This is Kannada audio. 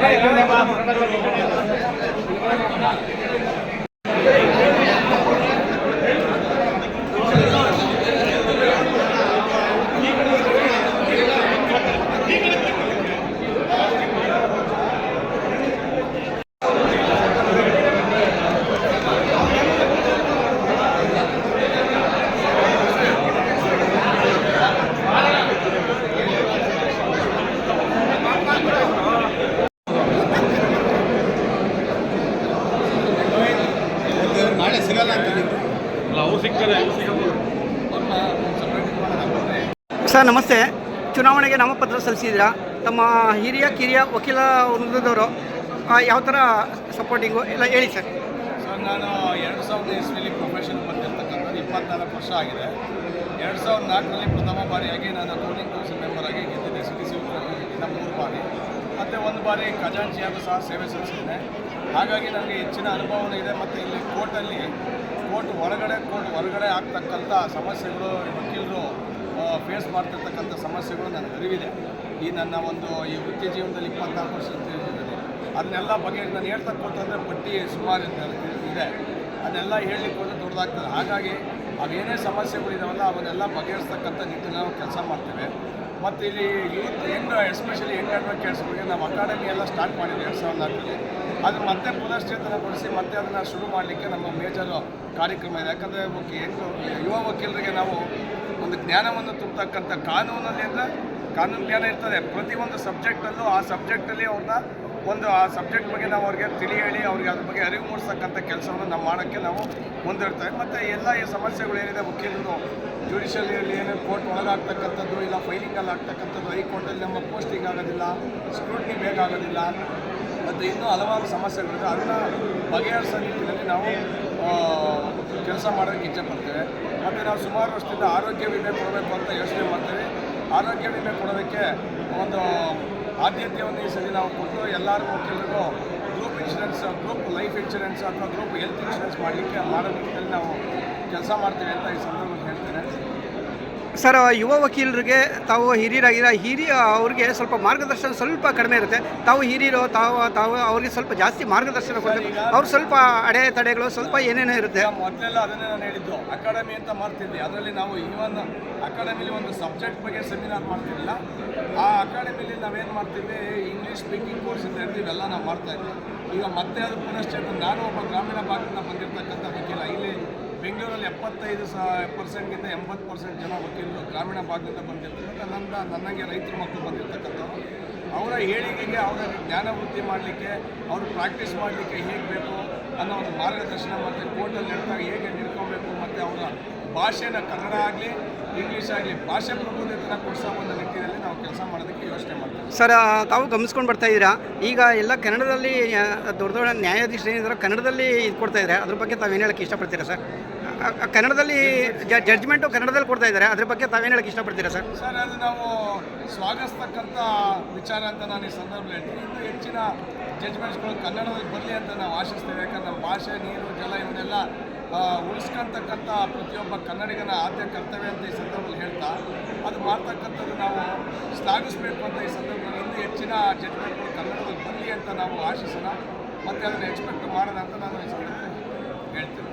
Hey, ಸರ್ ನಮಸ್ತೆ. ಚುನಾವಣೆಗೆ ನಾಮಪತ್ರ ಸಲ್ಲಿಸಿದ್ದೀರಾ? ತಮ್ಮ ಹಿರಿಯ ಕಿರಿಯ ವಕೀಲ ವೃಂದದವರು ಯಾವ ಥರ ಸಪೋರ್ಟಿಂಗು ಎಲ್ಲ ಹೇಳಿ ಸರ್. ಸರ್ ನಾನು ಎರಡು ಸಾವಿರದ ಇಸ್ವಿಲಿ ಪ್ರೊಫೆಷನ್ ಬಂದಿರತಕ್ಕಂಥದ್ದು ಇಪ್ಪತ್ನಾಲ್ಕು ವರ್ಷ ಆಗಿದೆ. ಎರಡು ಸಾವಿರದ ನಾಲ್ಕರಲ್ಲಿ ಪ್ರಥಮ ಬಾರಿಯಾಗಿ ನಾನು ರೂಲಿಂಗ್ ಕೌನ್ಸಿಲ್ ಮೆಂಬರ್ ಆಗಿ ಗೆದ್ದಿದ್ದೆ. ಸಿಟಿ ಸಿವಿಲ್ ಮೂರು ಬಾರಿ. ಮತ್ತು ಒಂದು ಬಾರಿ ಖಜಾಂಚಿಯಾಗೂ ಸಹ ಸೇವೆ ಸಲ್ಲಿಸಿದ್ದೇನೆ. ಹಾಗಾಗಿ ನನಗೆ ಹೆಚ್ಚಿನ ಅನುಭವನೂ ಇದೆ. ಮತ್ತು ಇಲ್ಲಿ ಕೋರ್ಟಲ್ಲಿ ಕೋರ್ಟ್ ಹೊರಗಡೆ ಕೋರ್ಟ್ ಹೊರಗಡೆ ಆಗ್ತಕ್ಕಂಥ ಸಮಸ್ಯೆಗಳು ವಕೀಲರು ಫೇಸ್ ಮಾಡ್ತಿರ್ತಕ್ಕಂಥ ಸಮಸ್ಯೆಗಳು ನನಗೆ ಅರಿವಿದೆ. ಈ ನನ್ನ ಒಂದು ಈ ವೃತ್ತಿ ಜೀವನದಲ್ಲಿ ಇಪ್ಪತ್ನಾಲ್ಕು ವರ್ಷ ಜೀವನದಲ್ಲಿ ಅದನ್ನೆಲ್ಲ ಬಗ್ಗೆ ನಾನು ಹೇಳ್ತಾ ಕೂತಂದರೆ ಪಟ್ಟಿ ಸುಮಾರು ಇದೆ- ಅದನ್ನೆಲ್ಲ ಹೇಳಲಿಕ್ಕೆ ಹೋದ್ರೆ ದೊಡ್ಡದಾಗ್ತದೆ. ಹಾಗಾಗಿ ಅವೇನೇ ಸಮಸ್ಯೆಗಳಿದಾವಲ್ಲ, ಅವನ್ನೆಲ್ಲ ಬಗೆಹರಿಸ್ತಕ್ಕಂಥ ನಿಟ್ಟಿನಲ್ಲಿ ನಾವು ಕೆಲಸ ಮಾಡ್ತೇವೆ. ಮತ್ತು ಇಲ್ಲಿ ಯೂತ್ ಯಂಗ್ ಎಸ್ಪೆಷಲಿ ಯಂಗ್ ಅಡ್ವೊಕೇಟ್ಸ್ಗಳಿಗೆ ನಾವು ಅಕಾಡೆಮಿ ಎಲ್ಲ ಸ್ಟಾರ್ಟ್ ಮಾಡಿದ್ವಿ ಎರಡು ಸಾವಿರದ ನಾಲ್ಕರಲ್ಲಿ. ಅದು ಮತ್ತೆ ಪುನಶ್ಚೇತನಗೊಳಿಸಿ ಮತ್ತೆ ಅದನ್ನು ಶುರು ಮಾಡಲಿಕ್ಕೆ ನಮ್ಮ ಮೇಜರ್ ಕಾರ್ಯಕ್ರಮ ಇದೆ. ಯಾಕಂದರೆ ಯಂಗ್ ಯುವ ವಕೀಲರಿಗೆ ನಾವು ಒಂದು ಜ್ಞಾನವನ್ನು ತುಂಬತಕ್ಕಂಥ ಕಾನೂನಲ್ಲಿ ಅಂದರೆ ಕಾನೂನು ಜ್ಞಾನ ಇರ್ತದೆ. ಪ್ರತಿಯೊಂದು ಸಬ್ಜೆಕ್ಟಲ್ಲೂ ಆ ಸಬ್ಜೆಕ್ಟಲ್ಲಿ ಅವ್ರನ್ನ ಒಂದು ಆ ಸಬ್ಜೆಕ್ಟ್ ಬಗ್ಗೆ ನಾವು ಅವ್ರಿಗೆ ತಿಳಿ ಹೇಳಿ, ಅವ್ರಿಗೆ ಅದ್ರ ಬಗ್ಗೆ ಅರಿವು ಮೂಡಿಸ್ತಕ್ಕಂಥ ಕೆಲಸವನ್ನು ನಾವು ಮಾಡೋಕ್ಕೆ ನಾವು ಮುಂದಿರ್ತೇವೆ. ಮತ್ತು ಎಲ್ಲ ಈ ಸಮಸ್ಯೆಗಳೇನಿದೆ ವಕೀಲರು ಜುಡಿಷಿಯಲಿಯಲ್ಲಿ ಏನೇನು ಕೋರ್ಟ್ ಒಳಗಾಗ್ತಕ್ಕಂಥದ್ದು ಇಲ್ಲ ಫೈಲಿಂಗಲ್ಲಿ ಆಗ್ತಕ್ಕಂಥದ್ದು ಹೈಕೋರ್ಟಲ್ಲಿ ನಮ್ಮ ಪೋಸ್ಟಿಂಗ್ ಆಗೋದಿಲ್ಲ ಸ್ಕ್ರೂಟ್ನಿ ಬೇಕಾಗೋದಿಲ್ಲ ಮತ್ತು ಇನ್ನೂ ಹಲವಾರು ಸಮಸ್ಯೆಗಳಿದೆ ಅದನ್ನು ಬಗೆಹರಿಸೋ ನಿಟ್ಟಿನಲ್ಲಿ ನಾವು ಕೆಲಸ ಮಾಡೋಕ್ಕೆ ಇಚ್ಛೆ ಪಡ್ತೇವೆ. ಮತ್ತು ನಾವು ಸುಮಾರು ವರ್ಷದಿಂದ ಆರೋಗ್ಯ ವಿಮೆ ಕೊಡಬೇಕು ಅಂತ ಯೋಚನೆ ಮಾಡ್ತೇವೆ. ಆರೋಗ್ಯ ವಿಮೆ ಕೊಡೋದಕ್ಕೆ ಒಂದು ಆದ್ಯತೆಯನ್ನು ಈ ಸರಿ ನಾವು ಕೊಟ್ಟು ಎಲ್ಲರೂ ಕೇಳಿದ್ರು group insurance group life insurance ಅಥವಾ ಗ್ರೂಪ್ ಹೆಲ್ತ್ ಇನ್ಶೂರೆನ್ಸ್ ಮಾಡಲಿಕ್ಕೆ ಮಾಡೋ ನಿಟ್ಟಿನಲ್ಲಿ ನಾವು ಕೆಲಸ ಮಾಡ್ತೀವಿ ಅಂತ ಈ ಸಂದರ್ಭದಲ್ಲಿ ಹೇಳ್ತೇನೆ. ಸರ್ ಯುವ ವಕೀಲರಿಗೆ ತಾವು ಹಿರಿಯರಾಗಿರ ಹಿರಿಯ ಅವ್ರಿಗೆ ಸ್ವಲ್ಪ ಮಾರ್ಗದರ್ಶನ ಸ್ವಲ್ಪ ಕಡಿಮೆ ಇರುತ್ತೆ. ತಾವು ಹಿರಿಯರು ತಾವು ತಾವು ಅವ್ರಿಗೆ ಸ್ವಲ್ಪ ಜಾಸ್ತಿ ಮಾರ್ಗದರ್ಶನ ಕೊಡಬೇಕು. ಅವ್ರು ಸ್ವಲ್ಪ ಅಡೆ ತಡೆಗಳು ಸ್ವಲ್ಪ ಏನೇನೋ ಇರುತ್ತೆ. ಮೊದಲೆಲ್ಲ ಅದನ್ನೇ ನಾನು ಹೇಳಿದ್ದು ಅಕಾಡೆಮಿ ಅಂತ ಮಾಡ್ತಿದ್ವಿ. ಅದರಲ್ಲಿ ನಾವು ಈವನ್ ಅಕಾಡೆಮಿಲಿ ಒಂದು ಸಬ್ಜೆಕ್ಟ್ ಬಗ್ಗೆ ಸೆಮಿನಾರ್ ಮಾಡ್ತಿರಲಿಲ್ಲ. ಆ ಅಕಾಡೆಮಿಲಿ ನಾವೇನು ಮಾಡ್ತೀವಿ ಇಂಗ್ಲೀಷ್ ಸ್ಪೀಕಿಂಗ್ ಕೋರ್ಸ್ ಅಂತ ಹೇಳ್ತೀವಿ ಎಲ್ಲ ನಾವು ಮಾಡ್ತಾ ಇದ್ವಿ. ಈಗ ಮತ್ತೆ ಅದು ಪುನಶ್ಚೇತನ ನಾನು ಒಬ್ಬ ಗ್ರಾಮೀಣ ಭಾಗದಿಂದ ಬಂದಿರತಕ್ಕಂಥ ವಕೀಲ. ಎಪ್ಪತ್ತೈದು ಸಹ ಪರ್ಸೆಂಟ್ಗಿಂತ ಎಂಬತ್ತು ಪರ್ಸೆಂಟ್ ಜನ ವಕೀಲರು ಗ್ರಾಮೀಣ ಭಾಗದಿಂದ ಬಂದಿರ್ತಕ್ಕಂಥ ನನ್ನ ನನಗೆ ರೈತರ ಮಕ್ಕಳು ಬಂದಿರತಕ್ಕಂಥವ್ರು. ಅವರ ಹೇಳಿಕೆಗೆ ಅವರ ಜ್ಞಾನ ವೃದ್ಧಿ ಮಾಡಲಿಕ್ಕೆ, ಅವರು ಪ್ರಾಕ್ಟೀಸ್ ಮಾಡಲಿಕ್ಕೆ ಹೇಗೆ ಬೇಕು ಅನ್ನೋ ಒಂದು ಮಾರ್ಗದರ್ಶನ ಮತ್ತು ಕೋರ್ಟಲ್ಲಿ ನಡೆದಾಗ ಹೇಗೆ ನಿಡ್ಕೊಬೇಕು ಮತ್ತು ಅವರ ಭಾಷೆನ ಕನ್ನಡ ಆಗಲಿ ಇಂಗ್ಲೀಷ್ ಆಗಲಿ, ಭಾಷೆ ಪ್ರಬುದ್ಧತೆನ ಕೊಡಿಸೋ ಒಂದು ನಿಟ್ಟಿನಲ್ಲಿ ನಾವು ಕೆಲಸ ಮಾಡೋದಕ್ಕೆ ಯೋಚನೆ ಮಾಡ್ತೀವಿ. ಸರ್ ತಾವು ಗಮನಿಸ್ಕೊಂಡು ಬರ್ತಾ ಇದ್ದೀರಾ? ಈಗ ಎಲ್ಲ ಕನ್ನಡದಲ್ಲಿ ದೊಡ್ಡ ದೊಡ್ಡ ನ್ಯಾಯಾಧೀಶರು ಏನಿದ್ದಾರೆ ಕನ್ನಡದಲ್ಲಿ ಇದು ಕೊಡ್ತಾ ಇದ್ದಾರೆ. ಅದ್ರ ಬಗ್ಗೆ ತಾವೇನು ಹೇಳೋಕ್ಕೆ ಇಷ್ಟಪಡ್ತೀರಾ ಸರ್? ಕನ್ನಡದಲ್ಲಿ ಜಡ್ಜ್ಮೆಂಟು ಕನ್ನಡದಲ್ಲಿ ಕೊಡ್ತಾ ಇದ್ದಾರೆ. ಅದ್ರ ಬಗ್ಗೆ ತಾವೇನು ಹೇಳಕ್ಕೆ ಇಷ್ಟಪಡ್ತೀರಾ ಸರ್? ಸರ್ ಅದು ನಾವು ಸ್ವಾಗತಿಸ್ತಕ್ಕಂಥ ವಿಚಾರ ಅಂತ ನಾನು ಈ ಸಂದರ್ಭದಲ್ಲಿ ಹೇಳ್ತೀನಿ. ಇನ್ನೂ ಹೆಚ್ಚಿನ ಜಡ್ಜ್ಮೆಂಟ್ಸ್ಗಳು ಕನ್ನಡದಲ್ಲಿ ಬರಲಿ ಅಂತ ನಾವು ಆಶಿಸ್ತೇವೆ. ಯಾಕಂದ್ರೆ ನಮ್ಮ ಭಾಷೆ ನೀರು ಜಲ ಇವನ್ನೆಲ್ಲ ಆ, ಉಳಿಸ್ಕೊಂತಕ್ಕಂಥ ಪ್ರತಿಯೊಬ್ಬ ಕನ್ನಡಿಗನ ಆದ್ಯ ಕರ್ತವ್ಯ ಅಂತ ಈ ಸಂದರ್ಭದಲ್ಲಿ ಹೇಳ್ತಾ ಅದು ಮಾಡ್ತಕ್ಕಂಥದ್ದು ನಾವು ಶ್ಲಾಘಿಸಬೇಕು ಅಂತ ಈ ಸಂದರ್ಭದಲ್ಲಿ ಇನ್ನೂ ಹೆಚ್ಚಿನ ಜಡ್ಜ್ಮೆಂಟ್ಗಳು ಕನ್ನಡದಲ್ಲಿ ಬರಲಿ ಅಂತ ನಾವು ಆಶಿಸೋಣ. ಮತ್ತು ಅದನ್ನು ಎಕ್ಸ್ಪೆಕ್ಟ್ ಮಾಡೋಣ ಅಂತ ನಾನು ಈ ಸಂದರ್ಭದಲ್ಲಿ ಹೇಳ್ತೀನಿ.